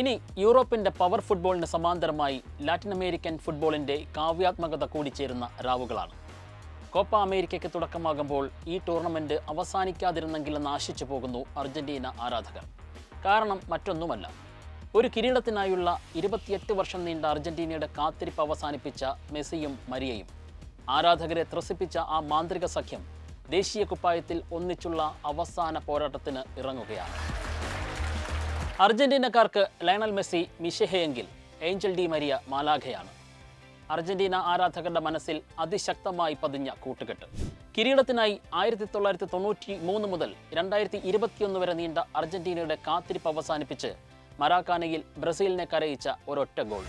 ഇനി യൂറോപ്പിന്റെ പവർ ഫുട്ബോളിന് സമാന്തരമായി ലാറ്റിൻ അമേരിക്കൻ ഫുട്ബോളിന്റെ കാവ്യാത്മകത കൂടിച്ചേരുന്ന രാവുകളാണ്. കോപ്പ അമേരിക്കയ്ക്ക് തുടക്കമാകുമ്പോൾ ഈ ടൂർണമെന്റ് അവസാനിക്കാതിരുന്നെങ്കിലെന്ന് ആശിച്ചു പോകുന്നു അർജന്റീന ആരാധകർ. കാരണം മറ്റൊന്നുമല്ല. ഒരു കിരീടത്തിനായുള്ള ഇരുപത്തിയെട്ട് വർഷം നീണ്ട അർജന്റീനയുടെ കാത്തിരിപ്പ് അവസാനിപ്പിച്ച മെസ്സിയും മരിയയും. ആരാധകരെ ത്രസിപ്പിച്ച ആ മാന്ത്രിക സഖ്യം ദേശീയ കുപ്പായത്തിൽ ഒന്നിച്ചുള്ള അവസാന പോരാട്ടത്തിന് ഇറങ്ങുകയാണ്. അർജന്റീനക്കാർക്ക് ലയണൽ മെസ്സി മിഷഹയെങ്കിൽ ഏഞ്ചൽ ഡി മരിയ മാലാഖയാണ്. അർജന്റീന ആരാധകരുടെ മനസ്സിൽ അതിശക്തമായി പതിഞ്ഞ കൂട്ടുകെട്ട്. കിരീടത്തിനായി ആയിരത്തി തൊള്ളായിരത്തി തൊണ്ണൂറ്റി മൂന്ന് മുതൽ രണ്ടായിരത്തി ഇരുപത്തിയൊന്ന് വരെ നീണ്ട അർജന്റീനയുടെ കാത്തിരിപ്പ് അവസാനിപ്പിച്ച് മരാക്കാനയിൽ ബ്രസീലിനെ കരയിച്ച ഒരൊറ്റ ഗോൾ.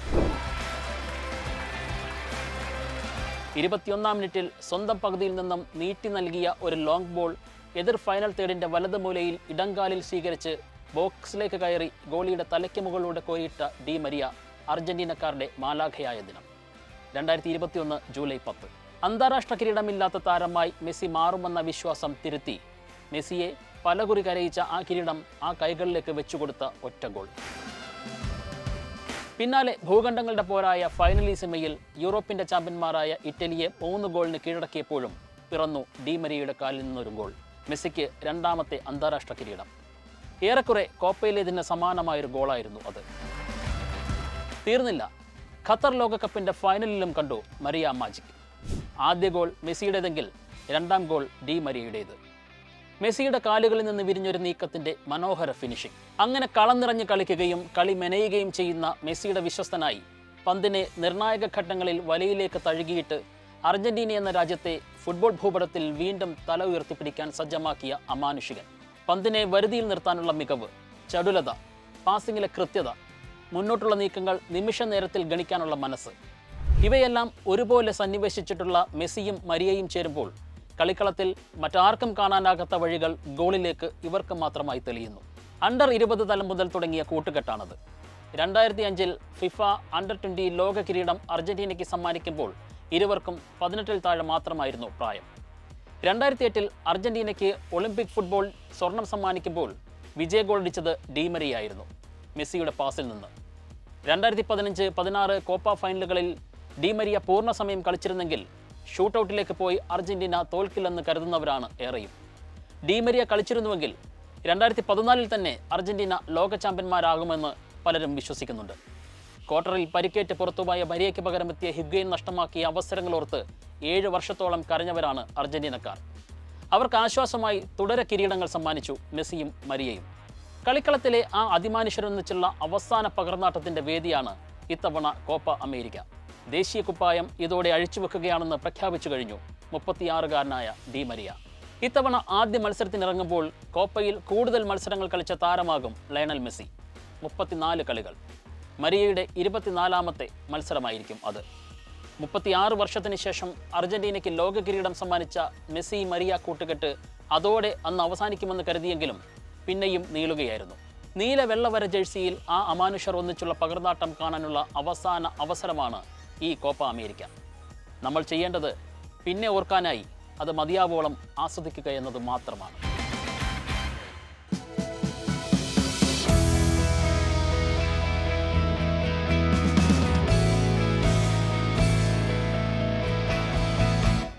ഇരുപത്തിയൊന്നാം മിനിറ്റിൽ സ്വന്തം പകുതിയിൽ നിന്നും നീട്ടി നൽകിയ ഒരു ലോങ് ബോൾ എതിർ ഫൈനൽ തേർഡിന്റെ വലത് മൂലയിൽ ഇടങ്കാലിൽ സ്വീകരിച്ച് ബോക്സിലേക്ക് കയറി ഗോളിയുടെ തലയ്ക്ക് മുകളിലൂടെ കോരിയിട്ട ഡി മരിയ അർജന്റീനക്കാരുടെ മാലാഖയായ ദിനം. രണ്ടായിരത്തി ഇരുപത്തിയൊന്ന് ജൂലൈ പത്ത്. അന്താരാഷ്ട്ര കിരീടമില്ലാത്ത താരമായി മെസ്സി മാറുമെന്ന വിശ്വാസം തിരുത്തി. മെസ്സിയെ പലകുറി കരയിച്ച ആ കിരീടം ആ കൈകളിലേക്ക് വെച്ചുകൊടുത്ത ഒറ്റ ഗോൾ. പിന്നാലെ ഭൂഖണ്ഡങ്ങളുടെ പോരായ ഫൈനലി സെമിയിൽ യൂറോപ്പിന്റെ ചാമ്പ്യന്മാരായ ഇറ്റലിയെ മൂന്ന് ഗോളിന് കീഴടക്കിയപ്പോഴും പിറന്നു ഡി മരിയയുടെ കാലിൽ നിന്നൊരു ഗോൾ. മെസ്സിക്ക് രണ്ടാമത്തെ അന്താരാഷ്ട്ര കിരീടം. ഏറെക്കുറെ കോപ്പയിലേതിന് സമാനമായൊരു ഗോളായിരുന്നു അത്. തീർന്നില്ല. ഖത്തർ ലോകകപ്പിന്റെ ഫൈനലിലും കണ്ടു മരിയ മാജിക്. ആദ്യ ഗോൾ മെസ്സിയുടേതെങ്കിൽ രണ്ടാം ഗോൾ ഡി മരിയയുടേത്. മെസ്സിയുടെ കാലുകളിൽ നിന്ന് വിരിഞ്ഞൊരു നീക്കത്തിന്റെ മനോഹര ഫിനിഷിംഗ്. അങ്ങനെ കളം നിറഞ്ഞ് കളിക്കുകയും കളി മെനയുകയും ചെയ്യുന്ന മെസ്സിയുടെ വിശ്വസ്തനായി പന്തിനെ നിർണായക ഘട്ടങ്ങളിൽ വലയിലേക്ക് തഴുകിയിട്ട് അർജന്റീന എന്ന രാജ്യത്തെ ഫുട്ബോൾ ഭൂപടത്തിൽ വീണ്ടും തല ഉയർത്തിപ്പിടിക്കാൻ സജ്ജമാക്കിയ അമാനുഷികൻ. പന്തിനെ വരുതിയിൽ നിർത്താനുള്ള മികവ് ചടുലത പാസിംഗിലെ കൃത്യത മുന്നോട്ടുള്ള നീക്കങ്ങൾ നിമിഷ നേരത്തിൽ ഗണിക്കാനുള്ള മനസ്സ്. ഇവയെല്ലാം ഒരുപോലെ സന്നിവേശിച്ചിട്ടുള്ള മെസ്സിയും മരിയയും ചേരുമ്പോൾ കളിക്കളത്തിൽ മറ്റാർക്കും കാണാനാകാത്ത വഴികൾ ഗോളിലേക്ക് ഇവർക്ക് മാത്രമായി തെളിയുന്നു. അണ്ടർ ഇരുപത് തലം മുതൽ തുടങ്ങിയ കൂട്ടുകെട്ടാണത്. രണ്ടായിരത്തി അഞ്ചിൽ ഫിഫ അണ്ടർ ട്വന്റി ലോക കിരീടം അർജന്റീനയ്ക്ക് സമ്മാനിക്കുമ്പോൾ ഇരുവർക്കും പതിനെട്ടിൽ താഴെ മാത്രമായിരുന്നു പ്രായം. രണ്ടായിരത്തി എട്ടിൽ അർജന്റീനയ്ക്ക് ഒളിമ്പിക് ഫുട്ബോൾ സ്വർണം സമ്മാനിക്കുമ്പോൾ വിജയ ഗോൾ അടിച്ചത് ഡീമരിയായിരുന്നു മെസ്സിയുടെ പാസിൽ നിന്ന്. രണ്ടായിരത്തി പതിനഞ്ച് പതിനാറ് കോപ്പ ഫൈനലുകളിൽ ഡീമരിയ പൂർണ സമയം കളിച്ചിരുന്നെങ്കിൽ ഷൂട്ടൗട്ടിലേക്ക് പോയി അർജന്റീന തോൽക്കില്ലെന്ന് കരുതുന്നവരാണ് ഏറെയും. ഡീമരിയ കളിച്ചിരുന്നുവെങ്കിൽ രണ്ടായിരത്തി പതിനാലിൽ തന്നെ അർജന്റീന ലോക ചാമ്പ്യന്മാരാകുമെന്ന് പലരും വിശ്വസിക്കുന്നുണ്ട്. ക്വാർട്ടറിൽ പരിക്കേറ്റ് പുറത്തുപോയ മരിയയ്ക്ക് പകരമെത്തിയ ഹിഗ്വയും നഷ്ടമാക്കിയ അവസരങ്ങളോർത്ത് ഏഴ് വർഷത്തോളം കരഞ്ഞവരാണ് അർജന്റീനക്കാർ. അവർക്ക് ആശ്വാസമായി തുടരെ കിരീടങ്ങൾ സമ്മാനിച്ചു മെസ്സിയും മരിയയും. കളിക്കളത്തിലെ ആ അതിമാനുഷ്യരൊന്നിച്ചുള്ള അവസാന പകർന്നാട്ടത്തിന്റെ വേദിയാണ് ഇത്തവണ കോപ്പ അമേരിക്ക. ദേശീയ കുപ്പായം ഇതോടെ അഴിച്ചുവെക്കുകയാണെന്ന് പ്രഖ്യാപിച്ചു കഴിഞ്ഞു മുപ്പത്തിയാറുകാരനായ ഡി മരിയ. ഇത്തവണ ആദ്യ മത്സരത്തിനിറങ്ങുമ്പോൾ കോപ്പയിൽ കൂടുതൽ മത്സരങ്ങൾ കളിച്ച താരമാകും ലയണൽ മെസ്സി. മുപ്പത്തിനാല് കളികൾ. മരിയയുടെ ഇരുപത്തിനാലാമത്തെ മത്സരമായിരിക്കും അത്. മുപ്പത്തിയാറ് വർഷത്തിന് ശേഷം അർജന്റീനയ്ക്ക് ലോക കിരീടം സമ്മാനിച്ച മെസ്സി മരിയ കൂട്ടുകെട്ട് അതോടെ അന്ന് അവസാനിക്കുമെന്ന് കരുതിയെങ്കിലും പിന്നെയും നീളുകയായിരുന്നു. നീല വെള്ളവര ജേഴ്സിയിൽ ആ അമാനുഷർ ഒന്നിച്ചുള്ള പകർന്നാട്ടം കാണാനുള്ള അവസാന അവസരമാണ് ഈ കോപ്പ അമേരിക്ക. നമ്മൾ ചെയ്യേണ്ടത് പിന്നെ ഓർക്കാനായി അത് മതിയാവോളം ആസ്വദിക്കുക എന്നത് മാത്രമാണ്.